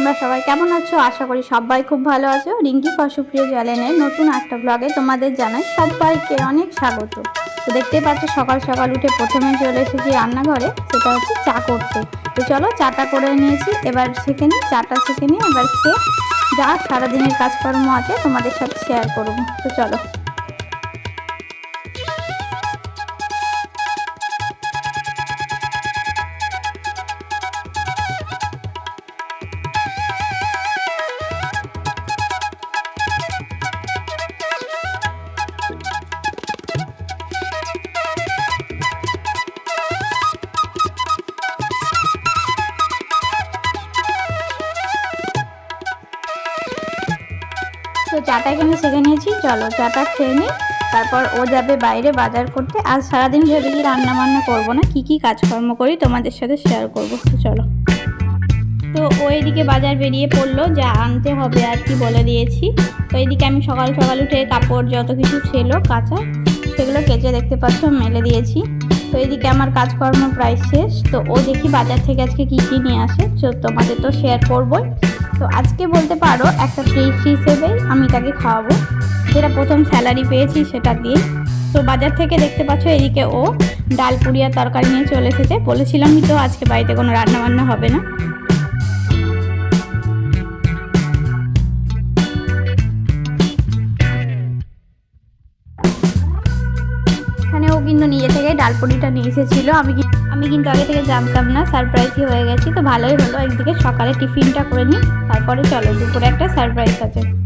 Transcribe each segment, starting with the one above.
তোমরা সবাই কেমন আছো? আশা করি সবাই খুব ভালো আছো। রিঙ্কি ফসুপ্রিয় চ্যানেলের নতুন একটা ব্লগে তোমাদের জানাই সবাইকে অনেক স্বাগত। তো দেখতেই পাচ্ছ সকাল সকাল উঠে প্রথমে চলে এসেছি রান্নাঘরে, সেটা হচ্ছে চা করতে। তো চলো চাটা করে নিয়েছি, এবার শিখে নিই, চাটা শিখে নিই এবার খেয়ে যা সারাদিনের কাজকর্ম আছে তোমাদের সাথে শেয়ার করব। তো চলো। তো চাটা এখানে শিখে নিয়েছি। চলো চাটা খেয়ে নিই। তারপর ও যাবে বাইরে বাজার করতে। আর সারাদিন ভেবেছি রান্না বান্না করব না। কি কি কাজকর্ম করি তোমাদের সাথে শেয়ার করব। তো চলো। তো ও এদিকে বাজার বেরিয়ে পড়ল। যা আনতে হবে আর কি বলে দিয়েছি। তো এদিকে আমি সকাল সকাল উঠে কাপড় যত কিছু ছিল, কাঁচা, সেগুলো কেচে দেখতে পাচ্ছ, মেলে দিয়েছি। তো এদিকে আমার কাজকর্ম প্রায় শেষ। তো ও দেখি বাজার থেকে আজকে কী কী নিয়ে আসে। তো তোমাদের তো শেয়ার করবোই। তো আজকে বলতে পারো একটা ফ্রিজ হিসেবে আমি তাকে খাওয়াবো। যেটা প্রথম স্যালারি পেয়েছি সেটা দিয়ে তো বাজার থেকে দেখতে পাচ্ছ এদিকে ও ডাল পুড়িয়া তরকারি নিয়ে চলে এসেছে। বলেছিলামই তো আজকে বাড়িতে কোনো রান্নাবান্না হবে না। কিন্তু নিজে থেকে ডালপুরিটা নিয়ে এসেছিল। আমি আমি কিন্তু আগে থেকে জানতাম না সারপ্রাইজই হয়ে গেছি। তো ভালোই হলো, একদিকে সকালে টিফিনটা করে নিই, তারপরে চলো, দুপুরে একটা সারপ্রাইজ আছে।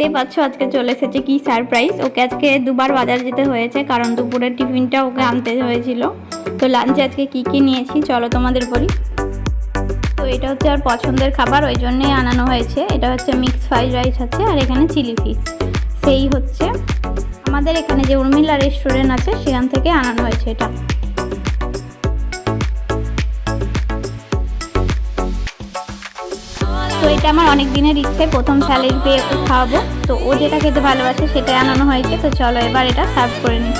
দেখতেই পাচ্ছ, আজকে চলে এসেছে কি সারপ্রাইজ ওকে আজকে দুবার বাজার যেতে হয়েছে, কারণ দুপুরের টিফিনটা ওকে আনতে হয়েছিল। তো লাঞ্চে আজকে কি কি নিয়েছি, চলো তোমাদের বলি। তো এটা হচ্ছে আর পছন্দের খাবার, ওই জন্যই আনানো হয়েছে। এটা হচ্ছে মিক্স ফ্রাইড রাইস আছে, আর এখানে চিলি ফিশ সেই হচ্ছে আমাদের এখানে যে উর্মিলা রেস্টুরেন্ট আছে, সেখান থেকে আনানো হয়েছে এটা। এটা আমার অনেক দিনের ইচ্ছে, প্রথম স্যালারি পেয়ে ওকে খাওয়াবো। তো ও যেটা খেতে ভালোবাসে সেটাই আনানো হয়েছে, তো চলো এবার এটা সার্ভ করে নিই।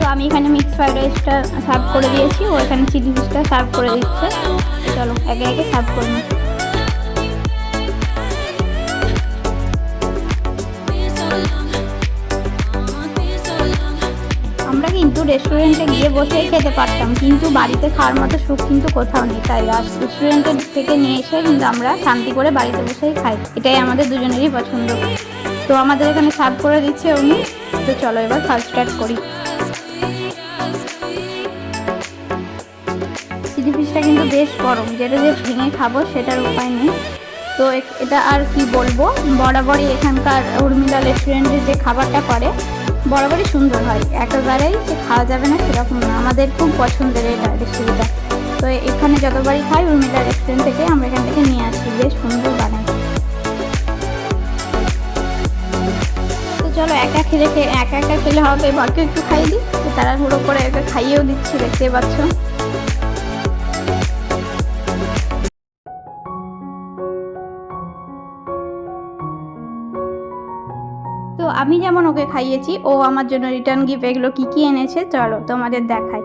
তো আমি এখানে মিক্স ফ্রাইড রাইসটা সার্ভ করে দিয়েছি, ও এখানে চিলি ফিশটা সার্ভ করে দিচ্ছে। চলো একে একে সার্ভ করে নিই। রেস্টুরেন্টে গিয়ে বসেই খেতে পারতাম। কিন্তু বাড়িতে খাওয়ার মতো সুখ কিন্তু কোথাও নেই। তাই রেস্টুরেন্টের থেকে নিয়ে এসে কিন্তু আমরা শান্তি করে বাড়িতে বসেই খাই। এটাই আমাদের দুজনেরই পছন্দ। তো আমাদের এখানে সার্ভ করে দিচ্ছে উনি। তো চলো এবার ফার্স্ট স্টার্ট করি। চিলি কিন্তু বেশ গরম। যেটা যে ভেঙে খাব সেটার উপায় নেই। তো এটা আর কি বলব? বরাবরই এখানকার উর্মিলা রেস্টুরেন্টের যে খাবারটা করে বরাবরই সুন্দর হয়। একেবারেই যে খাওয়া যাবে না সেরকম না। আমাদের খুব পছন্দের এটা রেসিপিটা। তো এখানে যতবারই খাই উর্মিলা রেস্টুরেন্ট থেকে আমরা এখান থেকে নিয়ে আসি। বেশ সুন্দর বানাই তো চলো, একা খেলে খেয়ে একা একা খেলে হবে বাকি একটু খাই দিই। তো তারা হুড়ো করে একা খাইয়েও দিচ্ছি দেখতে পাচ্ছ। তো আমি যেমন ওকে খাইয়েছি, ও আমার জন্য রিটার্ন গিফট এগুলো কী কী এনেছে? চলো তোমাদের দেখাই।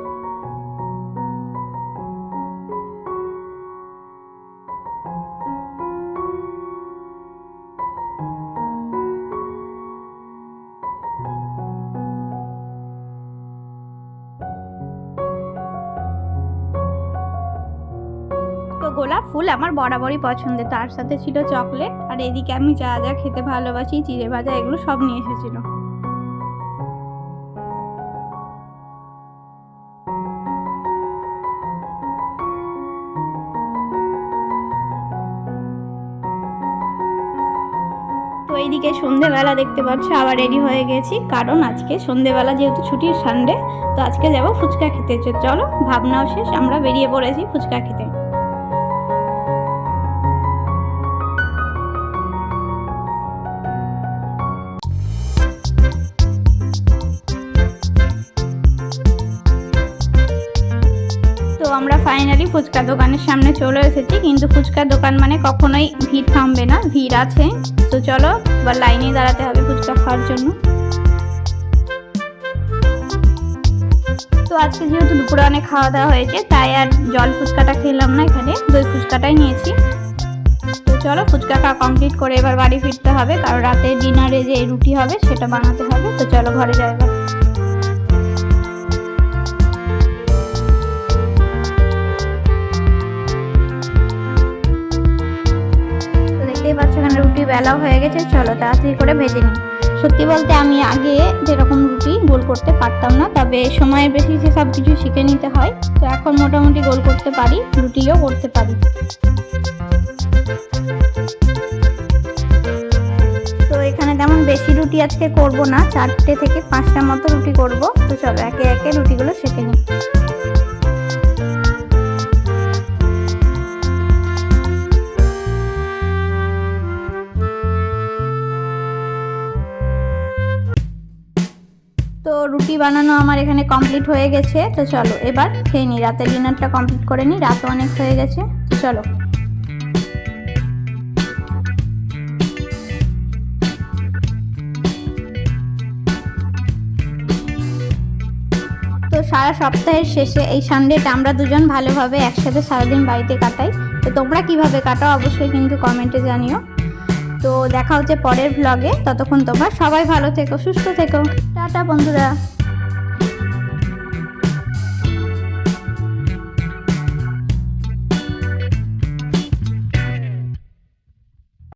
গোলাপ ফুল আমার বরাবরই পছন্দের। তার সাথে ছিল চকলেট, আর এদিকে আমি যা যা খেতে ভালোবাসি, চিড়ে ভাজা, এগুলো সব নিয়ে এসেছিল। এইদিকে সন্ধেবেলা দেখতে পাচ্ছ, আবার রেডি হয়ে গেছি। কারণ আজকে সন্ধেবেলা যেহেতু ছুটির সানডে তো আজকে যাব ফুচকা খেতে। চলো, ভাবনাও শেষ, আমরা বেরিয়ে পড়েছি ফুচকা খেতে। ফুচকা দোকানের সামনে চলে এসেছি, কিন্তু ফুচকা দোকান মানে কখনোই ভিড় থামবে না, ভিড় আছে। তো চলো এবার লাইনে দাঁড়াতে হবে ফুচকা খাওয়ার জন্য। তো আজকে যেহেতু দুপুরে অনেক খাওয়া দাওয়া হয়েছে, তাই আর জল ফুচকাটা খেলাম না এখানে, দই ফুচকাটাই নিয়েছি। তো চলো ফুচকা খাওয়া কমপ্লিট করে এবার বাড়ি ফিরতে হবে, কারণ রাতে ডিনারে যে রুটি হবে, সেটা বানাতে হবে। তো চলো, ঘরে যাই পাচ্ছ এখানে রুটি বেলা হয়ে গেছে, চলো তাড়াতাড়ি করে ভেজে নিই। সত্যি বলতে আমি আগে যেরকম রুটি গোল করতে পারতাম না, তবে সময়ের বেশি যে সব কিছু শিখে নিতে হয়। তো এখন মোটামুটি গোল করতে পারি, রুটিও করতে পারি। তো এখানে তেমন বেশি রুটি আজকে করব না, চারটে থেকে পাঁচটা মতো রুটি করব। তো চলো একে একে রুটিগুলো সেঁকে নিই। রুটি বানানো আমার এখানে কমপ্লিট হয়ে গেছে। তো চলো, এবার খেয়ে নিই রাতের ডিনারটা কমপ্লিট করে নিই রাত অনেক হয়ে গেছে। তো চলো। তো সারা সপ্তাহের শেষে এই সানডেটা আমরা দুজন ভালোভাবে একসাথে সারাদিন বাড়িতে কাটাই। তো তোমরা কীভাবে কাটাও অবশ্যই কিন্তু কমেন্টে জানিও। তো দেখা হচ্ছে পরের ভ্লগে ততক্ষণ তোমরা সবাই ভালো থেকো সুস্থ থেকো। টাটা বন্ধুরা।